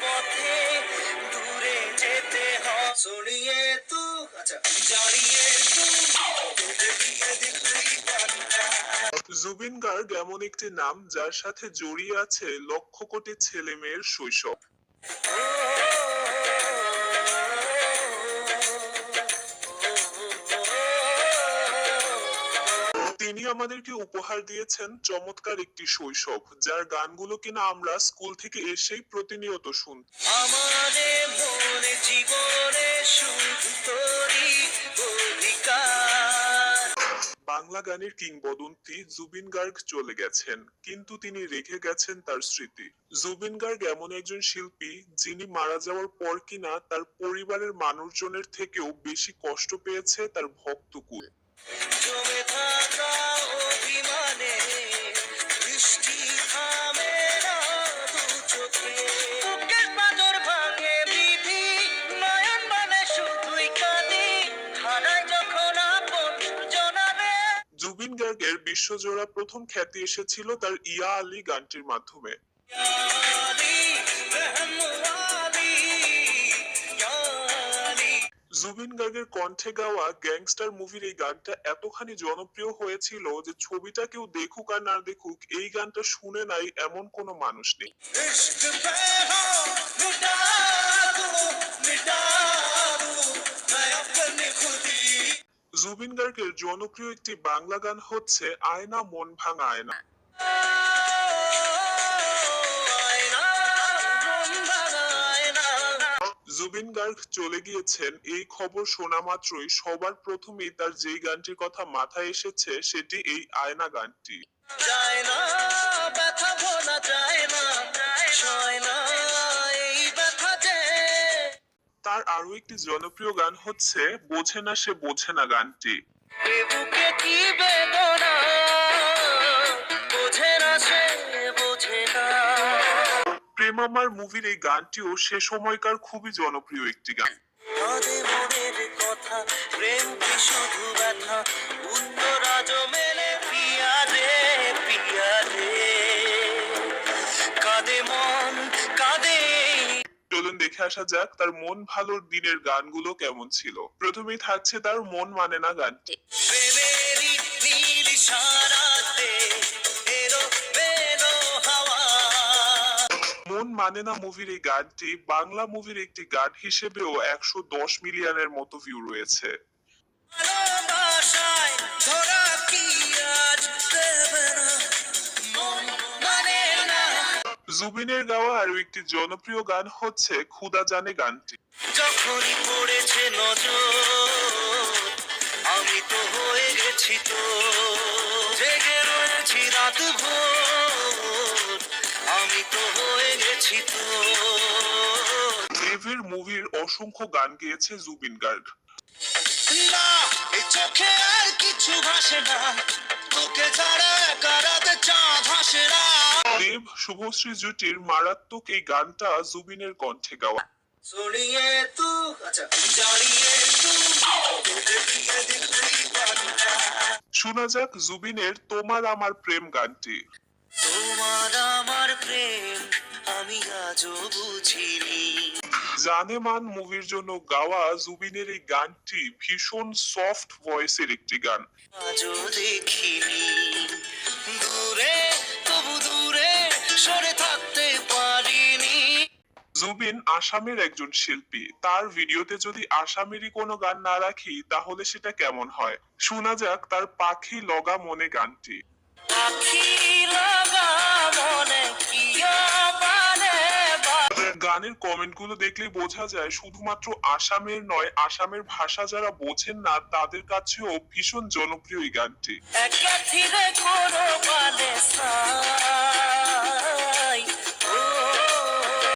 পথে দূরে যেতে হয় শুনিয়ে তু আচ্ছা। জানিয়ে তু। জুবিন গার্গ এমন একটি নাম যার সাথে জড়িয়ে আছে লক্ষ কোটি ছেলে মেয়ের শৈশব তিনি আমাদেরকে উপহার দিয়েছেন চমৎকার একটি শৈশব যার গানগুলো কিনা আমরা স্কুল থেকে এসেই প্রতিনিয়ত শুনতাম। আমাদের জীবনে শুধু তোরই বাংলা গানের কিংবদন্তি জুবিন গার্গ চলে গেছেন কিন্তু তিনি রেখে গেছেন তার স্মৃতি। জুবিন গার্গ এমন একজন শিল্পী যিনি মারা যাওয়ার পর কিনা তার পরিবারের মানুষজনের থেকেও বেশি কষ্ট পেয়েছে তার ভক্তকুল। জুবিন গার্গের বিশ্বজোড়া প্রথম খ্যাতি এসেছিল তার ইয়া আলী গানটির মাধ্যমে। জুবিন গার্গের কণ্ঠে গাওয়া গ্যাংস্টার মুভির এই গানটা এতখানি জনপ্রিয় হয়েছিল যে ছবিটা কেউ দেখুক আর না দেখুক এই গানটা শুনে নাই এমন কোনো মানুষ নেই। জুবিন গার্গের জনপ্রিয় একটি বাংলা গান হচ্ছে আয়না মন ভাঙা আয়না। জুবিন গার্গ চলে গিয়েছেন এই খবর শোনা মাত্রই সবার প্রথমেই তার যেই গানটির কথা মাথায় এসেছে সেটি এই আয়না গানটি। যায় না ব্যথা ভোলা যায় না সয় না এই ব্যথা যে। তার আরও একটি জনপ্রিয় গান হচ্ছে বোঝে না সে বোঝে না গানটি। বুকে কি বেদনা প্রেমামার মুভির এই গানটিও সে সময়কার খুবই জনপ্রিয় একটি গান। কথা প্রেম কি শুধু ব্যথা? উত্তর মেলে পিয়া রে পিয়া রে কাঁদে মন কাঁদে। চলুন দেখে আসা যাক তার মন ভালোর দিনের গানগুলো কেমন ছিল। প্রথমেই থাকছে তার মন মানে না গানটি। নীল মন না মুভির এই গানটি? বাংলা মুভির একটি গান হিসেবেও একশো দশ মিলিয়নের মতো ভিউ রয়েছে। মন জুবিনের গাওয়া আরও একটি জনপ্রিয় গান হচ্ছে খুদা জানে গানটি। যখনই পড়েছে নজর আমি তো হয়ে গেছি তো। জেগে রয়েছি রাত ভোর। মুভির অসংখ্য গান জুবিন গার্গ। না এই চোখে আর কিছু ভাসে না। তোকে ছাড়া কারাতে চাঁদ না। দেব শুভশ্রী জুটির মারাত্মক এই গানটা জুবিনের কণ্ঠে গাওয়া। তু আচ্ছা তু। শোনা যাক জুবিনের তোমার আমার প্রেম গানটি। তোমার আমার প্রেম আমি আজও বুঝিনি। জানে মান মুভির জন্য গাওয়া জুবিনের এই গানটি ভীষণ সফট ভয়েসের একটি গান। আজও দেখিনি। দূরে তবু দূরে সরে থাকতে পারিনি। জুবিন আসামের একজন শিল্পী। তার ভিডিওতে যদি আসামেরই কোনো গান না রাখি তাহলে সেটা কেমন হয়? শোনা যাক তার পাখি লগা মনে গানটি। আখি লাগা গানের কমেন্টগুলো দেখলে বোঝা যায় শুধুমাত্র আসামের নয়, আসামের ভাষা যারা বোঝেন না, তাদের কাছেও ভীষণ জনপ্রিয় এই গানটি।